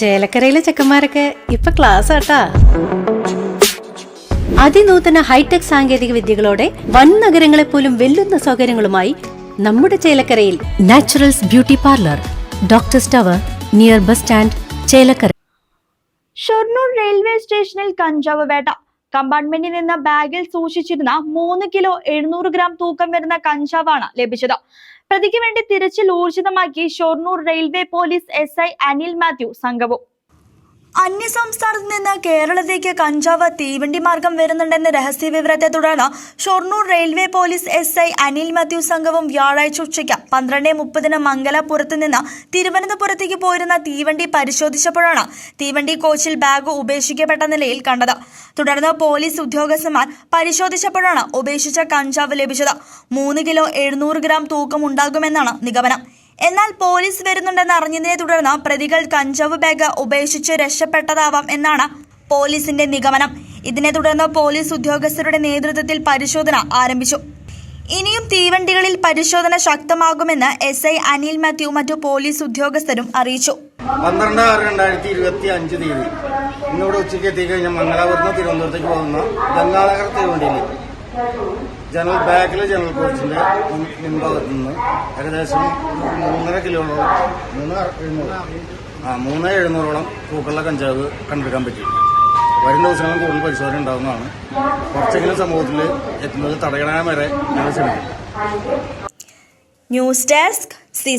ചേലക്കരയിലെ ചെക്കന്മാരൊക്കെ ഇപ്പൊ ക്ലാസ് ആട്ടാ. അതിനൂതന ഹൈടെക് സാങ്കേതിക വിദ്യകളോടെ വൻ നഗരങ്ങളെ പോലും വെല്ലുന്ന സൗകര്യങ്ങളുമായി നമ്മുടെ ചേലക്കരയിൽ naturals beauty parlour doctor സ്റ്റവർ near bus stand Chelakkara. Shoranur railway സ്റ്റേഷനിൽ കഞ്ചാവ് വേട്ട. കമ്പാർട്ട്മെന്റിൽ നിന്ന് ബാഗിൽ സൂക്ഷിച്ചിരുന്ന മൂന്ന് കിലോ എഴുന്നൂറ് ഗ്രാം തൂക്കം വരുന്ന കഞ്ചാവാണ് ലഭിച്ചത്. പ്രതിക്ക് വേണ്ടി തിരച്ചിൽ ഊർജിതമാക്കി Shoranur railway police S I Anil Mathew സംഘവും. അന്യസംസ്ഥാനത്ത് നിന്ന് കേരളത്തിലേക്ക് കഞ്ചാവ് തീവണ്ടി മാർഗം വരുന്നുണ്ടെന്ന രഹസ്യ വിവരത്തെ തുടർന്ന് Shoranur railway police S I Anil Mathew സംഘവും വ്യാഴാഴ്ച ഉച്ചയ്ക്ക് പന്ത്രണ്ട് മുപ്പതിന് മംഗലാപുരത്ത് നിന്ന് തിരുവനന്തപുരത്തേക്ക് പോയിരുന്ന തീവണ്ടി പരിശോധിച്ചപ്പോഴാണ് തീവണ്ടി കോച്ചിൽ ബാഗ് ഉപേക്ഷിക്കപ്പെട്ട നിലയിൽ കണ്ടത്. തുടർന്ന് പോലീസ് ഉദ്യോഗസ്ഥന്മാർ പരിശോധിച്ചപ്പോഴാണ് ഉപേക്ഷിച്ച കഞ്ചാവ് ലഭിച്ചത്. മൂന്ന് കിലോ എഴുന്നൂറ് ഗ്രാം തൂക്കം ഉണ്ടാകുമെന്നാണ് നിഗമനം. എന്നാൽ പോലീസ് വരുന്നുണ്ടെന്ന് അറിഞ്ഞതിനെ തുടർന്ന് പ്രതികൾ കഞ്ചാവ് ബാഗ് ഉപേക്ഷിച്ച് രക്ഷപ്പെട്ടതാവാം എന്നാണ് പോലീസിന്റെ നിഗമനം. ഇതിനെ തുടർന്ന് പോലീസ് ഉദ്യോഗസ്ഥരുടെ നേതൃത്വത്തിൽ പരിശോധന ആരംഭിച്ചു. ഇനിയും തീവണ്ടികളിൽ പരിശോധന ശക്തമാകുമെന്ന് എസ് ഐ അനിൽ മാത്യു മറ്റു പോലീസ് ഉദ്യോഗസ്ഥരും അറിയിച്ചു. പന്ത്രണ്ട് ആറ് രണ്ടായിരത്തി ഇരുപത്തി അഞ്ച് തീയതി ഇന്നിവിടെ ഉച്ചയ്ക്ക് എത്തിക്കഴിഞ്ഞാൽ മംഗലാപുരത്ത് തിരുവനന്തപുരത്തേക്ക് പോകുന്ന ഗംഗാനഗർ തീവണ്ടിയിൽ ജനറൽ ബാക്കിലെ ജനറൽ കോച്ചിന്റെ മുൻഭാഗത്തു നിന്ന് ഏകദേശം മൂന്നര കിലോളം മൂന്ന് എഴുന്നൂറ്. ആ മൂന്ന് എഴുന്നൂറോളം പൂക്കളുടെ കഞ്ചാവ് കണ്ടെടുക്കാൻ പറ്റി. വരും ദിവസങ്ങളിൽ കൂടുതൽ പരിശോധന ഉണ്ടാകുന്നതാണ് കുറച്ചെങ്കിലും സമൂഹത്തിൽ എത്തുന്നത് തടയണ വരെ ഞങ്ങൾ ശ്രമിക്കും. News desk C